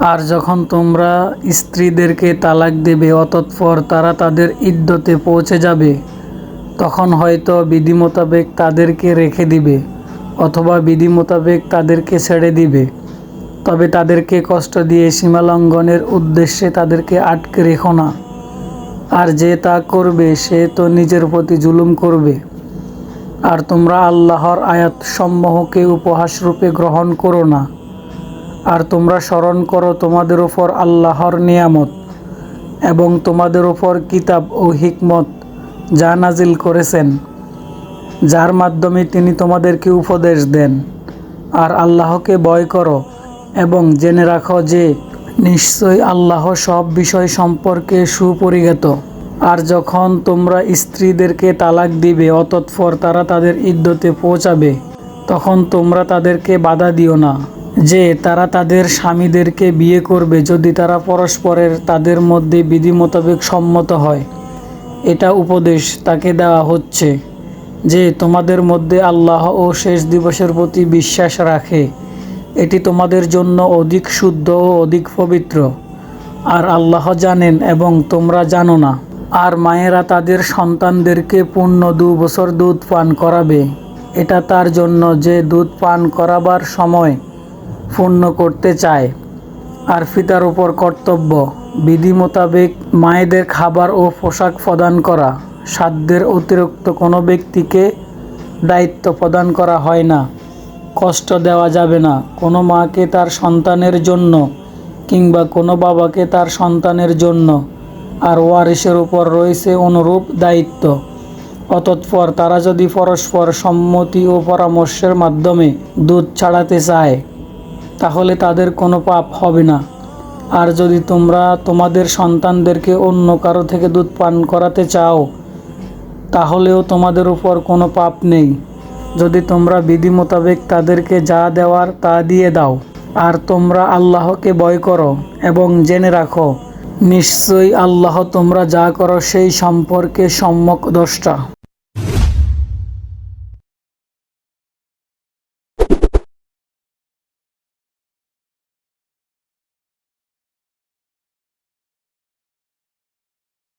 আর যখন তোমরা স্ত্রীদেরকে তালাক দেবে অতঃপর তারা তাদের ইদ্যতে পৌঁছে যাবে, তখন হয়তো বিধি মোতাবেক তাদেরকে রেখে দিবে, অথবা বিধি মোতাবেক তাদেরকে ছেড়ে দিবে। তবে তাদেরকে কষ্ট দিয়ে সীমালঙ্ঘনের উদ্দেশ্যে তাদেরকে আটকে রেখো না। আর যে তা করবে, সে তো নিজের প্রতি জুলুম করবে। আর তোমরা আল্লাহর আয়াত সমূহকে উপহাসরূপে গ্রহণ করো না। আর তোমরা স্মরণ করো তোমাদের উপর আল্লাহর নিয়ামত এবং তোমাদের উপর কিতাব ও হিকমত যা নাজিল করেছেন, যার মাধ্যমে তিনি তোমাদেরকে উপদেশ দেন। আর আল্লাহকে ভয় করো এবং জেনে রাখো যে নিশ্চয়ই আল্লাহ সব বিষয় সম্পর্কে সুপরিজ্ঞাত। আর যখন তোমরা স্ত্রীদেরকে তালাক দিবে, অতৎপর তারা তাদের ইদ্যতে পৌঁছাবে, তখন তোমরা তাদেরকে বাধা দিও না। যে তারা তাদের স্বামীদেরকে বিয়ে করবে যদি তারা পরস্পরের তাদের মধ্যে বিধি মোতাবেক সম্মত হয়। এটা উপদেশ তাকে দেওয়া হচ্ছে যে তোমাদের মধ্যে আল্লাহ ও শেষ দিবসের প্রতি বিশ্বাস রাখে। এটি তোমাদের জন্য অধিক শুদ্ধ ও অধিক পবিত্র। আর আল্লাহ জানেন এবং তোমরা জানো না। আর মায়েরা তাদের সন্তানদেরকে পূর্ণ দু বছর দুধ পান করাবে। এটা তার জন্য যে দুধ পান করাবার সময় পূর্ণ করতে চায়। আর পিতার উপর কর্তব্য, বিধি মোতাবেক মায়েদের খাবার ও পোশাক প্রদান করা। সাধ্যের অতিরিক্ত কোনো ব্যক্তিকে দায়িত্ব প্রদান করা হয় না। কষ্ট দেওয়া যাবে না। কোনো মাকে তার সন্তানের জন্য কিংবা কোনো বাবাকে তার সন্তানের জন্য। আর ওয়ারিসের উপর রয়েছে অনুরূপ দায়িত্ব। অতৎপর তারা যদি পরস্পর সম্মতি ও পরামর্শের মাধ্যমে দুধ ছাড়াতে চায় তাহলে তাদের কোনো পাপ হবে না। আর যদি তোমরা তোমাদের সন্তানদেরকে অন্য কারও থেকে দুধ পান করাতে চাও, তাহলেও তোমাদের উপর কোনো পাপ নেই। যদি তোমরা বিধি মোতাবেক তাদেরকে যা দেওয়ার তা দিয়ে দাও, আর তোমরা আল্লাহকে ভয় করো এবং জেনে রাখো, নিশ্চয়ই আল্লাহ তোমরা যা করো সেই সম্পর্কে সম্যক দ্রষ্টা